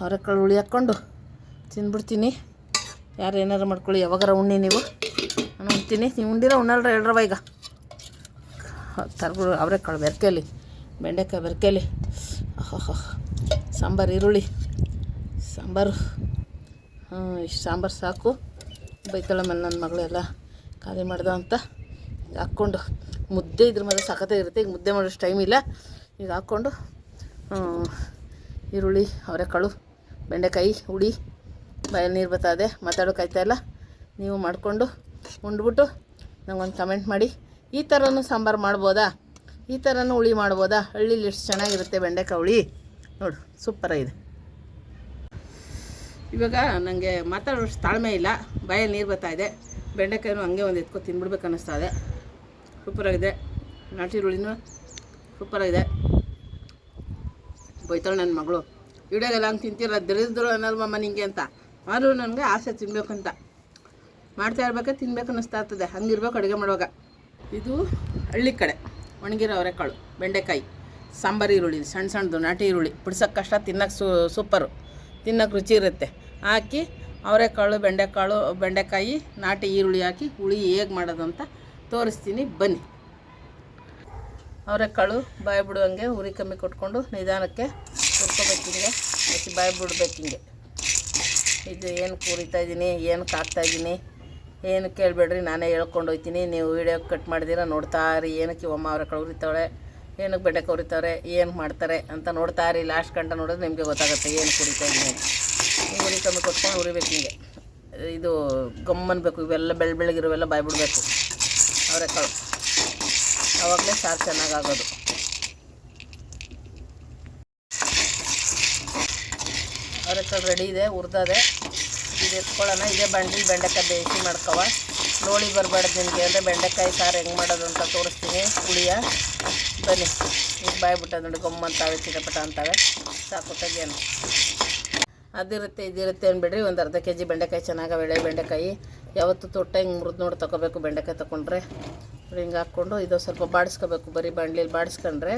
ಅವರೆಕಾಳು ಹುಳಿ ಹಾಕ್ಕೊಂಡು ತಿಂದ್ಬಿಡ್ತೀನಿ ಯಾರು ಏನಾರು ಮಾಡ್ಕೊಳ್ಳಿ, ಯಾವಾಗಾರ ಉಣ್ಣಿ ನೀವು. ನಾನು ಉಣ್ತೀನಿ. ನೀವು ಉಂಡಿರ ಉಣ್ಣಲ್ರ ಹೇಳ್ರವ ಈಗ. ತರಗಳು ಅವರೆಕಾಳು ಬೆರ್ಕೆಯಲ್ಲಿ ಬೆಂಡೆಕಾಯಿ ಬೆರ್ಕೇಲಿ. ಆಹಾ ಸಾಂಬಾರು, ಈರುಳ್ಳಿ. ಸಾಂಬಾರು. ಹಾಂ ಇಷ್ಟು ಸಾಂಬಾರು ಸಾಕು. ಬೈತಾಳ ಮೇಲೆ ನನ್ನ ಮಗಳೆಲ್ಲ ಖಾಲಿ ಮಾಡ್ದ ಅಂತ ಹಾಕ್ಕೊಂಡು, ಮುದ್ದೆ ಇದ್ರ ಮೇಲೆ ಸಖತ್ತೇ ಇರುತ್ತೆ. ಈಗ ಮುದ್ದೆ ಮಾಡೋಷ್ಟು ಟೈಮ್ ಇಲ್ಲ. ಈಗ ಹಾಕ್ಕೊಂಡು ಈರುಳ್ಳಿ, ಅವರೆಕಾಳು. ಬೆಂಡೆಕಾಯಿ ಹುಳಿ ಬಾಯಲ್ಲಿ ನೀರು ಇದೆ ಇಲ್ಲ. ನೀವು ಮಾಡಿಕೊಂಡು ಉಂಡ್ಬಿಟ್ಟು ನಂಗೊಂದು ಕಮೆಂಟ್ ಮಾಡಿ. ಈ ಥರನೂ ಸಾಂಬಾರು ಮಾಡ್ಬೋದಾ? ಈ ಥರನೂ ಹುಳಿ ಮಾಡ್ಬೋದಾ? ಹಳ್ಳಿಲಿ ಎಷ್ಟು ಚೆನ್ನಾಗಿರುತ್ತೆ ಬೆಂಡೆಕಾಯಿ ಹುಳಿ? ನೋಡು ಸೂಪರಾಗಿದೆ ಇವಾಗ ನನಗೆ ಮಾತಾಡೋಷ್ಟು ತಾಳ್ಮೆ ಇಲ್ಲ, ಬಾಯಲ್ಲಿ ನೀರು ಬರ್ತಾ ಇದೆ. ಬೆಂಡೆಕಾಯಿನೂ ಹಂಗೆ ಒಂದು ಎತ್ಕೊ ತಿನ್ಬಿಡ್ಬೇಕು ಅನ್ನಿಸ್ತಾ ಇದೆ. ಸೂಪರಾಗಿದೆ ನಾಟಿ ಹುಳಿನೂ ಸೂಪರಾಗಿದೆ ಬೈತಾಳೆ ನನ್ನ ಮಗಳು. ವಿಡಿಯೋಗೆಲ್ಲ ಹಂಗೆ ತಿಂತೀರ ದರಿದ್ರು ಅನ್ನಲ್ವ ನಿಂಗೆ ಅಂತ. ಆದರೂ ನನಗೆ ಆಸೆ ತಿನ್ಬೇಕಂತ. ಮಾಡ್ತಾ ಇರ್ಬೇಕಾ, ತಿನ್ಬೇಕು ಅನ್ನಿಸ್ತಾ ಇರ್ತದೆ. ಹಂಗಿರ್ಬೇಕು ಅಡುಗೆ ಮಾಡುವಾಗ. ಇದು ಹಳ್ಳಿ ಕಡೆ ಒಣಗಿರೋ ಅವರೆಕಾಳು ಬೆಂಡೆಕಾಯಿ, ಸಾಂಬಾರು ಈರುಳ್ಳಿ ಸಣ್ಣ ಸಣ್ಣದು ನಾಟಿ ಈರುಳ್ಳಿ. ಬಿಡ್ಸೋಕ್ಕೆ ಕಷ್ಟ ತಿನ್ನೋಕೆ ಸೂ, ಸೂಪರು. ತಿನ್ನೋಕೆ ರುಚಿ ಇರುತ್ತೆ. ಹಾಕಿ ಅವರೆಕಾಳು ಬೆಂಡೆಕಾಳು ಬೆಂಡೆಕಾಯಿ, ನಾಟಿ ಈರುಳ್ಳಿ ಹಾಕಿ ಹುಳಿ ಹೇಗೆ ಮಾಡೋದು ಅಂತ ತೋರಿಸ್ತೀನಿ. ಬನ್ನಿ. ಅವರೆಕಾಳು ಬಾಯಿ ಬಿಡುವಂಗೆ ಉರಿ ಕಮ್ಮಿ ಕೊಟ್ಕೊಂಡು ನಿಧಾನಕ್ಕೆ ಹುರ್ಕೋಬೇಕು ಹಿಂಗೆ. ಮತ್ತೆ ಬಾಯಿ ಬಿಡ್ಬೇಕು ಹಿಂಗೆ. ಇದು ಏನು ಕೂರಿತಾ ಇದ್ದೀನಿ ಕಾಕ್ತಾ ಹಾಕ್ತಾಯಿದ್ದೀನಿ ಏನು ಕೇಳಬೇಡ್ರಿ, ನಾನೇ ಹೇಳ್ಕೊಂಡು ಹೋಗ್ತೀನಿ. ನೀವು ವೀಡಿಯೋ ಕಟ್ ಮಾಡಿದಿರ ನೋಡ್ತಾ ಇರಿ. ಏನಕ್ಕೆ ಇವಮ್ಮ ಅವರ ಉರಿತಾವಳೆ ಏನಕ್ಕೆ ಬೆಡ್ಡೆ ಉರಿತಾವ್ರೆ ಏನು ಮಾಡ್ತಾರೆ ಅಂತ ನೋಡ್ತಾ ಇರಿ. ಲಾಸ್ಟ್ ಗಂಟ ನೋಡಿದ್ರೆ ನಿಮಗೆ ಗೊತ್ತಾಗುತ್ತೆ ಏನು ಕುಡಿತಾ ಇದ್ದೀನಿ. ಹಿಂಗೆ ಉರಿ ತಂದು ಕೊಟ್ಕೊಂಡು ಉರಿಬೇಕು ಹಿಂಗೆ. ಇದು ಗಮ್ಮನ್ಬೇಕು ಇವೆಲ್ಲ ಬೆಳ್ಳ ಬೆಳಗಿರುವೆಲ್ಲ ಬಾಯಿ ಬಿಡಬೇಕು ಅವರೆಕಾಳು ಆವಾಗಲೇ ಸಾರು ಚೆನ್ನಾಗಾಗೋದು. ರೆಡಿ ಇದೆ ಹುರ್ದದೆ ಇದು ಎತ್ಕೊಳ್ಳೋಣ. ಇದೇ ಬಂಡಿಲ್ ಬೆಂಡೆಕಾಯಿ ಬೇಯಿಸಿ ಮಾಡ್ಕವ. ನೋಡಿ ಬರಬಾರ್ದು ನಿಮಗೆ ಅಂದರೆ ಬೆಂಡೆಕಾಯಿ ಸಾರು ಹೆಂಗೆ ಮಾಡೋದು ಅಂತ ತೋರಿಸ್ತೀನಿ. ಹುಳಿಯ. ಬನ್ನಿ. ಈಗ ಬಾಯಿ ಬಿಟ್ಟ ನೋಡಿ ಗೊಮ್ಮಂತಾವೆ ಚಿಟಪಟ ಅಂತಾವೆ. ಸಾಕು, ತೆಗಿಯೋಣ. ಅದಿರುತ್ತೆ, ಇದಿರುತ್ತೆ ಅಂದ್ಬಿಡ್ರಿ ಒಂದು ಅರ್ಧ ಕೆ ಜಿ ಬೆಂಡೆಕಾಯಿ ಚೆನ್ನಾಗಿ ಬೆಳೆ ಬೆಂಡೆಕಾಯಿ. ಯಾವತ್ತು ತೊಟ್ಟ ಹಿಂಗೆ ಮುರಿದು ನೋಡಿ ತೊಗೋಬೇಕು ಬೆಂಡೆಕಾಯಿ ತೊಗೊಂಡ್ರೆ ಹಿಂಗೆ ಹಾಕ್ಕೊಂಡು ಇದು ಸ್ವಲ್ಪ ಬಾಡಿಸ್ಕೋಬೇಕು. ಬರೀ ಬಾಣಲಿಲಿ ಬಾಡಿಸ್ಕೊಂಡ್ರೆ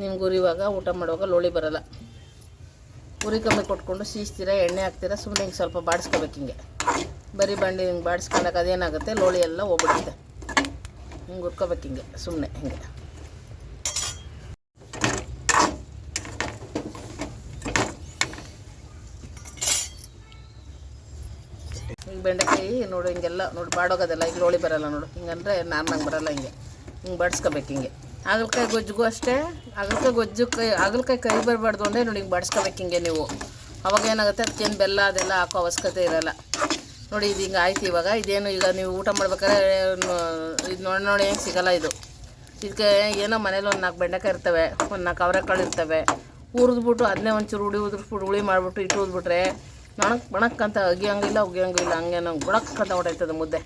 ನಿಮ್ಗೆ ಉರಿವಾಗ ಊಟ ಮಾಡುವಾಗ ಲೋಳಿ ಬರಲ್ಲ. ಉರಿ ಕಮ್ಮಿ ಕೊಟ್ಕೊಂಡು ಸೀಸ್ತೀರ ಎಣ್ಣೆ ಹಾಕ್ತೀರ ಸುಮ್ಮನೆ ಹಿಂಗೆ ಸ್ವಲ್ಪ ಬಾಡಿಸ್ಕೋಬೇಕು ಹಿಂಗೆ. ಬರೀ ಬಂಡಿ ಹಿಂಗೆ ಬಾಡಿಸ್ಕೊಂಡಾಗ ಅದೇನಾಗುತ್ತೆ? ಲೋಳಿ ಎಲ್ಲ ಹೋಗ್ಬಿಡುತ್ತೆ. ಹಿಂಗೆ ಉಟ್ಕೋಬೇಕು ಹಿಂಗೆ ಸುಮ್ಮನೆ ಹಿಂಗೆ. ಈಗ ಬೆಂಡೆಕಾಯಿ ನೋಡು ಹಿಂಗೆಲ್ಲ, ನೋಡಿ ಬಾಡೋಗೋದಲ್ಲ, ಈಗ ಲೋಳಿ ಬರೋಲ್ಲ ನೋಡು. ಹಿಂಗಂದ್ರೆ ನಾರ್ನಂಗೆ ಬರೋಲ್ಲ ಹಿಂಗೆ. ಹಿಂಗೆ ಬಾಡಿಸ್ಕೋಬೇಕು ಹಿಂಗೆ. ಹಾಗಲಕಾಯಿ ಗೊಜ್ಜಿಗೂ ಅಷ್ಟೇ. ಹಾಗಲಕಾಯಿ ಗೊಜ್ಜು ಕೈ, ಹಾಗಲಕಾಯಿ ಕೈ ಬರಬಾರ್ದು ಅಂದರೆ ನೋಡಿ ಹಿಂಗೆ ಬಡಿಸ್ಕೋಬೇಕು ಹಿಂಗೆ ನೀವು. ಅವಾಗ ಏನಾಗುತ್ತೆ? ಅದಕ್ಕೇನು ಬೆಲ್ಲ ಅದೆಲ್ಲ ಹಾಕೋ ಅವಶ್ಯಕತೆ ಇರೋಲ್ಲ. ನೋಡಿ ಇದು ಹಿಂಗೆ ಆಯ್ತು ಇವಾಗ. ಇದೇನು ಈಗ ನೀವು ಊಟ ಮಾಡ್ಬೇಕಾದ್ರೆ ಇದು ನೋಡಿ ನೋಡಿ ಏನು ಸಿಗಲ್ಲ ಇದು. ಇದಕ್ಕೆ ಏನೋ ಮನೇಲಿ ಒಂದು ನಾಲ್ಕು ಬೆಂಡೆಕಾಯಿ ಇರ್ತವೆ, ಒಂದು ನಾಲ್ಕು ಅವರೆಕಾಳು ಇರ್ತವೆ. ಹುರಿದ್ಬಿಟ್ಟು ಅದನ್ನೇ ಒಂಚೂರು ಹುಳಿ ಉದುರ್ಸ್ಬಿಟ್ಟು ಹುಳಿ ಮಾಡಿಬಿಟ್ಟು ಇಟ್ಟು ಉದ್ಬಿಟ್ರೆ ಒಣಕ್ ಒಣಕ್ಕಂತ ಅಗಿಯಂಗಿಲ್ಲ, ಉಗಿಯಂಗಿಲ್ಲ ಹಂಗೆ ನಂಗೆ ಬುಡಕ್ಕಂತ ಹೊಡೈತದೆ ಮುದ್ದೆ.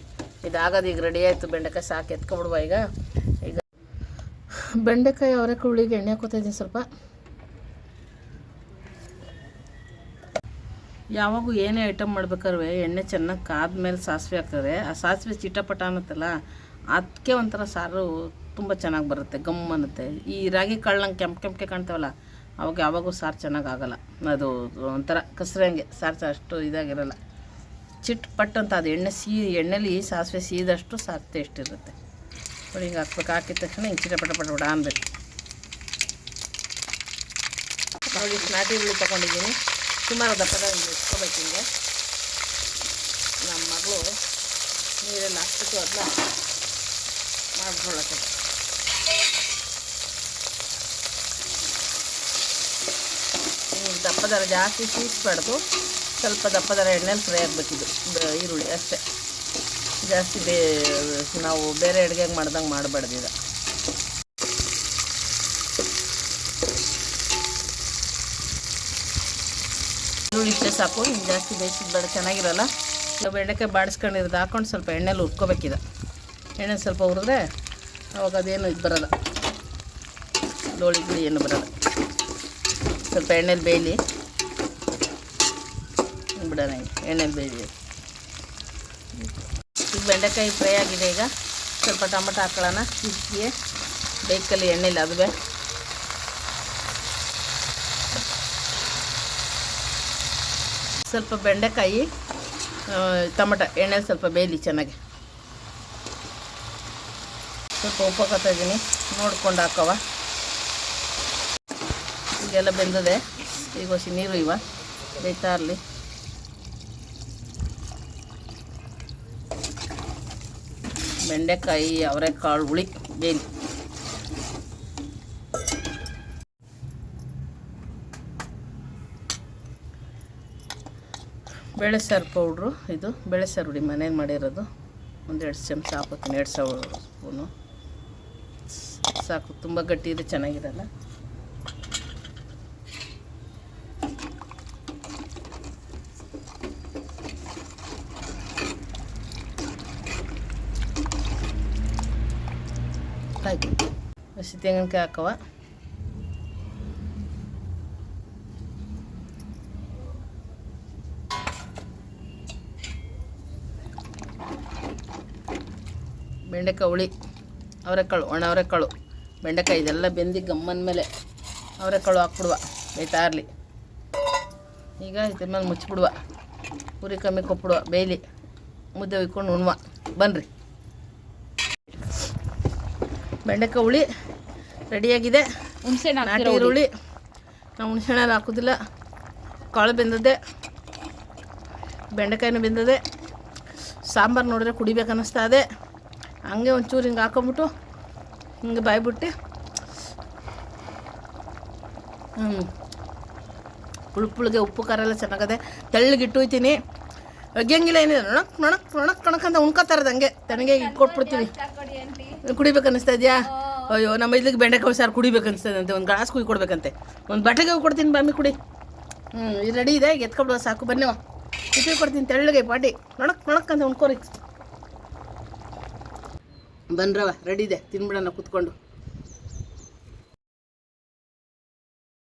ಇದಾಗೋದು ಈಗ ರೆಡಿ ಆಯಿತು, ಬೆಂಡೆಕಾಯಿ ಸಾಕು ಎತ್ಕೊಬಿಡುವ ಈಗ. ಬೆಂಡೆಕಾಯಿ ಅವರೆಕಾಳು ಹುಳಿಗೆ ಎಣ್ಣೆ ಹಾಕೋತಾ ಇದ್ದೀನಿ ಸ್ವಲ್ಪ. ಯಾವಾಗೂ ಏನೇ ಐಟಮ್ ಮಾಡ್ಬೇಕಾದ್ರೆ ಎಣ್ಣೆ ಚೆನ್ನಾಗಿ ಕಾದ್ಮೇಲೆ ಸಾಸಿವೆ ಹಾಕ್ತಾರೆ. ಆ ಸಾಸಿವೆ ಚಿಟಪಟ ಅನ್ನತ್ತಲ್ಲ ಅದಕ್ಕೆ ಒಂಥರ ಸಾರು ತುಂಬ ಚೆನ್ನಾಗಿ ಬರುತ್ತೆ, ಗಮ್ ಅನ್ನುತ್ತೆ. ಈ ರಾಗಿ ಕಾಳಂಗೆ ಕೆಂಪು ಕೆಂಪಕ್ಕೆ ಕಾಣ್ತಾವಲ್ಲ, ಅವಾಗ ಯಾವಾಗೂ ಸಾರು ಚೆನ್ನಾಗಿ ಆಗಲ್ಲ. ಅದು ಒಂಥರ ಕಸರಂಗೆ, ಸಾರು ಅಷ್ಟು ಇದಾಗಿರಲ್ಲ. ಚಿಟ್ ಪಟ್ ಅಂತ ಅದು, ಎಣ್ಣೆ ಸೀ, ಎಣ್ಣೆಲಿ ಸಾಸಿವೆ ಸೀದಷ್ಟು ಸಾರು ಟೇಸ್ಟ್ ಇರುತ್ತೆ. ನೋಡಿ ಹಿಂಗೆ ಹಾಕ್ಬೇಕು. ಹಾಕಿದ ತಕ್ಷಣ ಹಿಂಗೆ ಚಿಟಪಟ ಪಟ ಅನ್ಬೇಕು ನೋಡಿ ನಾಟಿ ಹುಳಿ ತೊಗೊಂಡಿದ್ದೀನಿ. ಸುಮಾರು ದಪ್ಪದ ಇಟ್ಕೋಬೇಕು ಹಿಂಗೆ ನಮ್ಮ ಮಗಳು ನೀರೆಲ್ಲ ಹಾಕ್ಬಿಟ್ಟು ಅದನ್ನ ಮಾಡ್ಕೊಳ್ಳೋಕ್ಕೆ ದಪ್ಪದರ ಜಾಸ್ತಿ ಸೂಸ್ಬಾರ್ದು ಸ್ವಲ್ಪ ದಪ್ಪದರ ಎಣ್ಣೆಲಿ ಫ್ರೈ ಆಗಬೇಕಿದು. ಈರುಳ್ಳಿ ಅಷ್ಟೇ. ಜಾಸ್ತಿ ಬೇ ನಾವು ಬೇರೆ ಅಡುಗೆಗೆ ಮಾಡ್ದಂಗೆ ಮಾಡಬಾರ್ದು ಇದು ಈರುಳ್ಳಿ ಇಷ್ಟೇ ಸಾಕು ಜಾಸ್ತಿ ಬೇಯಿಸಿದ ಬೇಡ, ಚೆನ್ನಾಗಿರಲ್ಲ. ಸ್ವಲ್ಪ ಬೆಂಡೆಕಾಯಿ ಬಾಡಿಸ್ಕೊಂಡಿರೋದು ಹಾಕೊಂಡು ಸ್ವಲ್ಪ ಎಣ್ಣೆಲಿ ಹುರ್ಕೋಬೇಕಿದೆ. ಎಣ್ಣೆ ಸ್ವಲ್ಪ ಹುರಿದ್ರೆ ಅವಾಗ ಅದೇನು ಇದು ಬರಲ್ಲ. ಗುಳಿ ಏನು ಬರಲ್ಲ. ಸ್ವಲ್ಪ ಎಣ್ಣೆಲಿ ಬೇಯಲಿ. ಬಿಡೋಣ ಎಣ್ಣೆಲಿ ಬೇಯಲಿ. ಈಗ ಬೆಂಡೆಕಾಯಿ ಫ್ರೈ ಆಗಿದೆ ಈಗ. ಸ್ವಲ್ಪ ಟೊಮೆಟೊ ಹಾಕೊಳ್ಳೋಣ. ಇದಕ್ಕೆ ಬೇಕಲ್ಲಿ ಎಣ್ಣೆಲಿ ಅದುವೆ. ಸ್ವಲ್ಪ ಬೆಂಡೆಕಾಯಿ ಟೊಮೆಟೊ ಎಣ್ಣೆ ಸ್ವಲ್ಪ ಬೇಯಲಿ ಚೆನ್ನಾಗಿ. ಸ್ವಲ್ಪ ಉಪ್ಪು ನೋಡ್ಕೊಂಡು ಹಾಕವ ಈಗೆಲ್ಲ ಬೆಂದಿದೆ. ಈಗ ನೀರು ಇವ. ಬೇಯ್ತಾ ಇರಲಿ. ಬೆಂಡೆಕಾಯಿ, ಅವರೆಕಾಳು, ಹುಳಿ ಬೇಲಿ ಬೇಳೆ ಸಾರು ಪೌಡ್ರು ಇದು. ಬೇಳೆ ಸಾರು ಹುಡಿ, ಮನೇಲಿ ಮಾಡಿರೋದು. ಒಂದೆರಡು ಚಮಚ ಹಾಕೋತೀನಿ ಎರಡು ಸಾವಿರ ಸ್ಪೂನು. ಸಾಕು, ತುಂಬ ಗಟ್ಟಿ ಇದೆ, ಚೆನ್ನಾಗಿರಲ್ಲ. ಆಯ್ತು ಹಸಿ ತೆಂಗಿನಕಾಯಿ ಹಾಕವ ಬೆಂಡೆಕಾಯಿ ಹುಳಿ, ಅವರೆಕಾಳು ಒಣ ಅವರೆಕಾಳು ಬೆಂಡೆಕಾಯಿ ಇದೆಲ್ಲ ಬೆಂದಿ ಗಮ್ಮನ ಮೇಲೆ ಅವರೆಕಾಳು ಹಾಕ್ಬಿಡುವ ಬೇಯ್ತಾ ಇರಲಿ. ಈಗ ಇದ್ರ ಮೇಲೆ ಮುಚ್ಚಿಬಿಡುವ ಉರಿ ಕಮ್ಮಿ ಕೊಟ್ಬಿಡುವ ಬೇಯ್ಲಿ ಮುದ್ದೆ ಉಯ್ಕೊಂಡು ಉಣ್ವ. ಬನ್ನಿರಿ ಬೆಂಡೆಕಾಯಿ ಹುಳಿ ರೆಡಿಯಾಗಿದೆ. ಹುಣಸೆ ನಾಟಿ ಈರುಳ್ಳಿ. ನಾವು ಹುಣಸೆಹಣ್ಣಲ್ಲಿ ಹಾಕೋದಿಲ್ಲ. ಕಾಳು ಬೆಂದದೆ ಬೆಂಡೆಕಾಯಿನೂ ಬೆಂದದೆ ಸಾಂಬಾರು ನೋಡಿದ್ರೆ ಕುಡಿಬೇಕು ಅನ್ನಿಸ್ತಾ ಇದೆ. ಹಂಗೆ ಒಂಚೂರು ಹಿಂಗೆ ಹಾಕೊಂಬಿಟ್ಟು ಹಿಂಗೆ ಬಾಯ್ಬಿಟ್ಟು ಹ್ಞೂ ಪುಳುಪುಳಿಗೆ ಉಪ್ಪು ಖಾರ ಎಲ್ಲ ಚೆನ್ನಾಗದೆ ತೆಳ್ಳಗಿಟ್ಟು ಹೋಯ್ತೀನಿ. ಒಗ್ಯಂಗಿಲ್ಲ ಏನಿದೆ ನೊಣಕ್ ನೊಣಕ್ ನೊಣಕ್ ನೊಣಕ್ ಅಂತ ಉಣ್ಕೋತಾರದಂಗೆ ತನಗೆ ಕೊಟ್ಬಿಡ್ತೀವಿ ಕುಡಿಬೇಕು ಅನಿಸ್ತಾ ಇದೆಯಾ ಅಯ್ಯೋ, ನಮ್ಮ ಇಲ್ಲಿಗೆ ಬೆಂಡೆಕಾಯಿ ಸಾರು ಕುಡಿಬೇಕು ಅನಿಸ್ತದಂತೆ ಒಂದು ಗ್ಲಾಸ್ ಕುಯ್ ಕೊಡ್ಬೇಕಂತೆ. ಒಂದು ಬಟ್ಟೆಗೆ ಕೊಡ್ತೀನಿ ಬಾಮಿ ಕುಡಿ. ಹ್ಞೂ ಇದು ರೆಡಿ ಇದೆ ಎತ್ಕೊಬಿಡೋ ಸಾಕು ಬನ್ನಿವ ಉಪ್ಪಿ ಕೊಡ್ತೀನಿ, ತೆಳ್ಳಗೆ, ಪಾಟಿ. ನೊಣಕ್ ನೊಣಕ್ ಅಂತ ಉಣ್ಕೋರಿ ಬನ್ರವ ರೆಡಿ ಇದೆ, ತಿನ್ಬಿಡೋಣ, ಕುತ್ಕೊಂಡು.